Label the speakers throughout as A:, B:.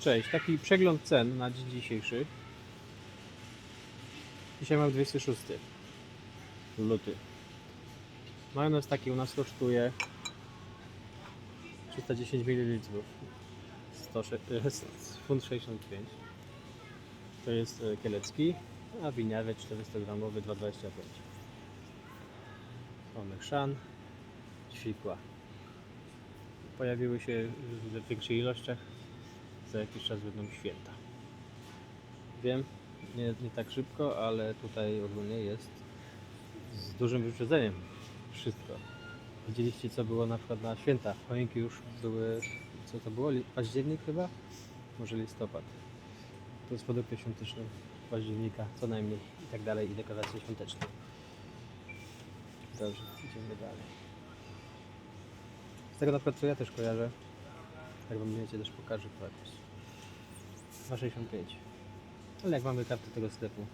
A: Cześć, taki przegląd cen na dzień dzisiejszy. Dzisiaj mam 26 luty. Majonez taki u nas kosztuje 310 ml. 106, funt 65. To jest e, kielecki, a winiawy 400 gramowy 2,25. Mamy szan, ćwikła. Pojawiły się w większych ilościach za jakiś czas będą święta. Wiem, nie, nie tak szybko, ale tutaj ogólnie jest z dużym wyprzedzeniem wszystko. Widzieliście co było na przykład na święta. Choinki już były, co to było? Październik chyba? Może listopad. To jest produkty świąteczne października, co najmniej i tak dalej i dekoracje świąteczne. Dobrze, idziemy dalej. Z tego na przykład co ja też kojarzę, jak wam wiecie też pokażę to jakoś. 2,65. Ale jak mamy kartę tego sklepu,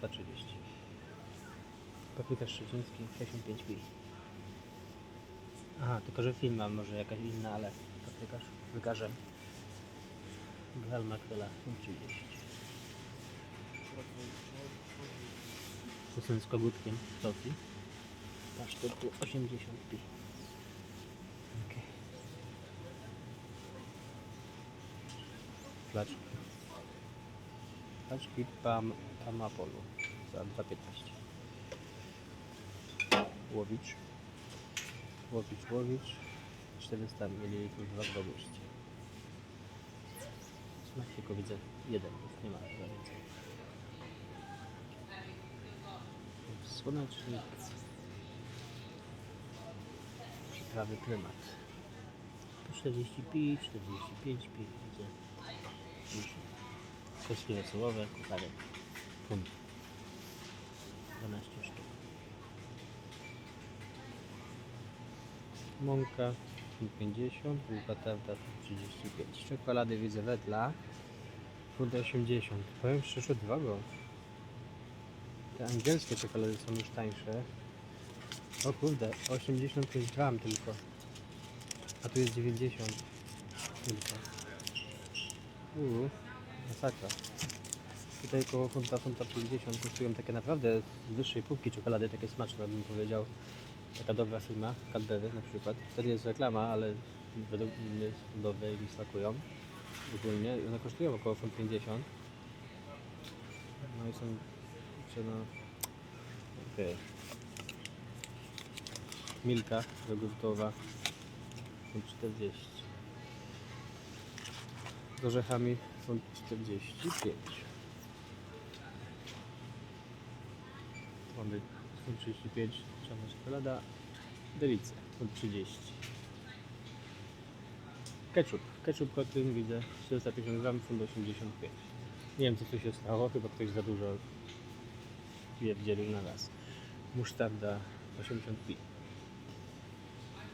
A: to 2,30. Paprykarz szczeciński 65 pi. Aha, tylko że film mam może jakaś inna, ale paprykarz wykażę. Gral makrela 30. Sosem z kogutkiem Sofii. Pasztetu 80 pi. Flaczki. Flaczki Pam, Pamapolu za 2,15. Łowicz. Łowicz, łowicz. 400 ml 2,20. Smak tylko widzę jeden, już nie ma za więcej. Słonecznik. Przyprawy prymat. Po 40 pi, 45 pi, widzę. Kości wesołowe, kucharek. Funt. 12 sztuk. Mąka 50, bułka tarta 35. Czekolady widzę wetla. Funt 80. Powiem szczerze, drogo. Te angielskie czekolady są już tańsze. O kurde, 85 gram tylko. A tu jest 90 tylko. Uuu, masakra. Tutaj koło funta, funta 50 kosztują takie naprawdę z wyższej półki czekolady, takie smaczne bym powiedział. Taka dobra firma, Cadbury na przykład. Wtedy jest reklama, ale według mnie są dobre i mi smakują. Ogólnie one kosztują około funt 50. No i są cena... Okej. Milka jogurtowa funt 40. Z orzechami 45. Mamy funt 35, czarna czekolada, delice funt 30. Ketchup. Ketchup Kotyn widzę 450 gram, funt 85. Nie wiem co tu się stało, chyba ktoś za dużo pierdzielił na raz. Musztarda 80 pi.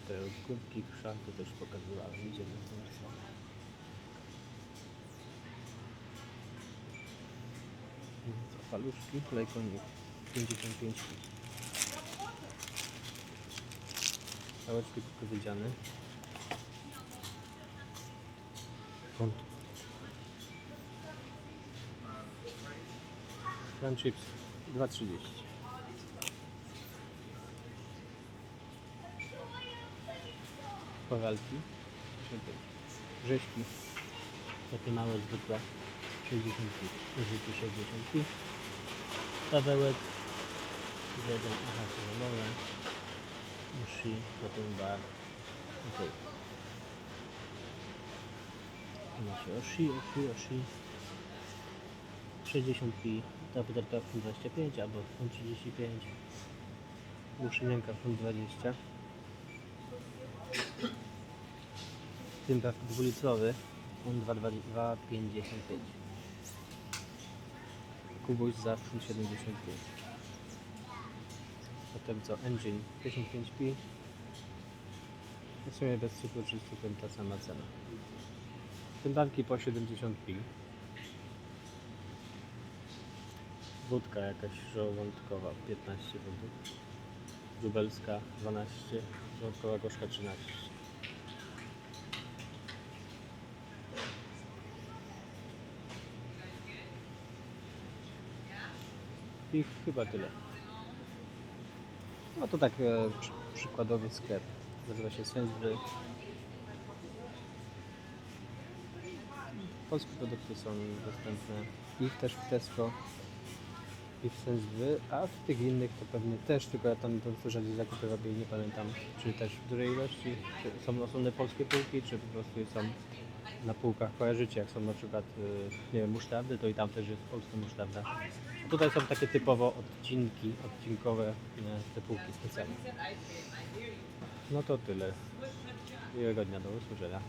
A: Te kubki chrzanku też pokazywałem. Paluszki, lejkonik 55 pi. Pałeczki powiedziane. Kąt. Crunch chips 2,30. Kowalki 65. Rzeźki takie małe zwykłe 60 Żyki 60 Pawełek. Jeden. Aha sezonowe Ushi, potem bar. Ok Nasze Oshi, Oshi, Oshi 60 pi, ta butelka funt 25 albo funt 35 Uszynienka funt 20 Tympak dwulitrowy funt 2,55 Kubuś za funt 75 Potem co? Engine 55 pi w sumie bez cukru czy cukrem ta sama cena Tympanki po 70 pi Wódka jakaś żołądkowa 15 funtów. Lubelska 12, żołądkowa gorzka 13. I chyba tyle. No to tak e, przy, przykładowy sklep. Nazywa się Sainsbury. Polskie produkty są dostępne i też w Tesco i w Sainsbury, a w tych innych to pewnie też, tylko ja tam to rzadziej zakupy robię i nie pamiętam, czy też w dużej ilości, czy są osobne polskie półki, czy po prostu są na półkach. Kojarzycie, jak są na przykład, y, nie wiem, musztardy, to i tam też jest polska musztarda. Tutaj są takie typowo odcinki, odcinkowe y, te półki specjalne. No to tyle. Miłego dnia, do usłyszenia.